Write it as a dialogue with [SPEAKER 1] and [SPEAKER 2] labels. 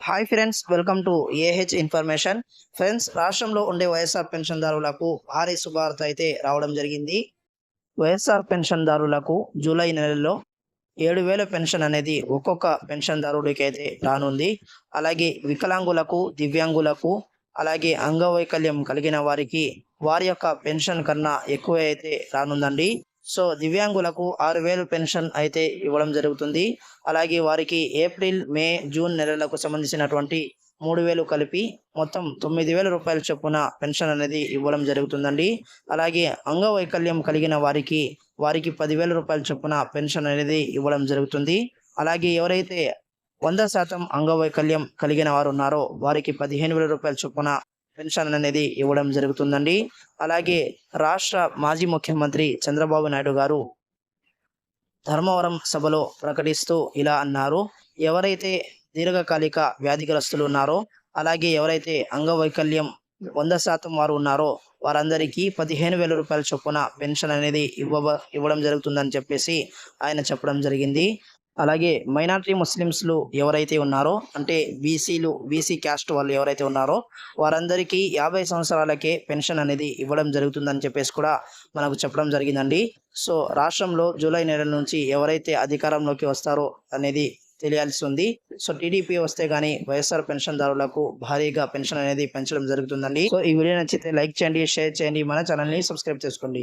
[SPEAKER 1] Hi friends welcome to AH information friends రాష్ట్రంలో ఉండే వైఎస్ఆర్ పెన్షన్దారులకు భారీ శుభార్త అయితే రావడం జరిగింది. వైఎస్ఆర్ పెన్షన్దారులకు జూలై నెలలో ఏడు వేల పెన్షన్ అనేది ఒక్కొక్క పెన్షన్దారుడికి అయితే రానుంది. అలాగే వికలాంగులకు దివ్యాంగులకు అలాగే అంగవైకల్యం కలిగిన వారికి వారి యొక్క పెన్షన్ కన్నా ఎక్కువ అయితే రానుందండి. సో దివ్యాంగులకు ఆరు వేలు పెన్షన్ అయితే ఇవ్వడం జరుగుతుంది. అలాగే వారికి ఏప్రిల్ మే జూన్ నెలలకు సంబంధించినటువంటి మూడు వేలు కలిపి మొత్తం తొమ్మిది వేల రూపాయల చొప్పున పెన్షన్ అనేది ఇవ్వడం జరుగుతుందండి. అలాగే అంగవైకల్యం కలిగిన వారికి వారికి పదివేల రూపాయల చొప్పున పెన్షన్ అనేది ఇవ్వడం జరుగుతుంది. అలాగే ఎవరైతే వంద శాతం అంగవైకల్యం కలిగిన వారు ఉన్నారో వారికి పదిహేను వేల రూపాయల చొప్పున పెన్షన్ అనేది ఇవ్వడం జరుగుతుందండి. అలాగే రాష్ట్ర మాజీ ముఖ్యమంత్రి చంద్రబాబు నాయుడు గారు ధర్మవరం సభలో ప్రకటిస్తూ ఇలా అన్నారు. ఎవరైతే దీర్ఘకాలిక వ్యాధిగ్రస్తులు ఉన్నారో అలాగే ఎవరైతే అంగవైకల్యం వంద శాతం వారు ఉన్నారో వారందరికీ పదిహేను వేల రూపాయల చొప్పున పెన్షన్ అనేది ఇవ్వ ఇవ్వడం జరుగుతుందని చెప్పేసి ఆయన చెప్పడం జరిగింది. అలాగే మైనారిటీ ముస్లిమ్స్లు ఎవరైతే ఉన్నారో అంటే బీసీలు బీసీ క్యాస్ట్ వాళ్ళు ఎవరైతే ఉన్నారో వారందరికీ యాభై సంవత్సరాలకే పెన్షన్ అనేది ఇవ్వడం జరుగుతుందని చెప్పేసి కూడా మనకు చెప్పడం జరిగిందండి. సో రాష్ట్రంలో జూలై నెల నుంచి ఎవరైతే అధికారంలోకి వస్తారో అనేది తెలియాల్సి ఉంది. సో టీడీపీ వస్తే కానీ వైఎస్ఆర్ పెన్షన్దారులకు భారీగా పెన్షన్ అనేది పెంచడం జరుగుతుందండి. సో ఈ వీడియో నచ్చితే లైక్ చేయండి షేర్ చేయండి. మన ఛానల్ని సబ్స్క్రైబ్ చేసుకోండి.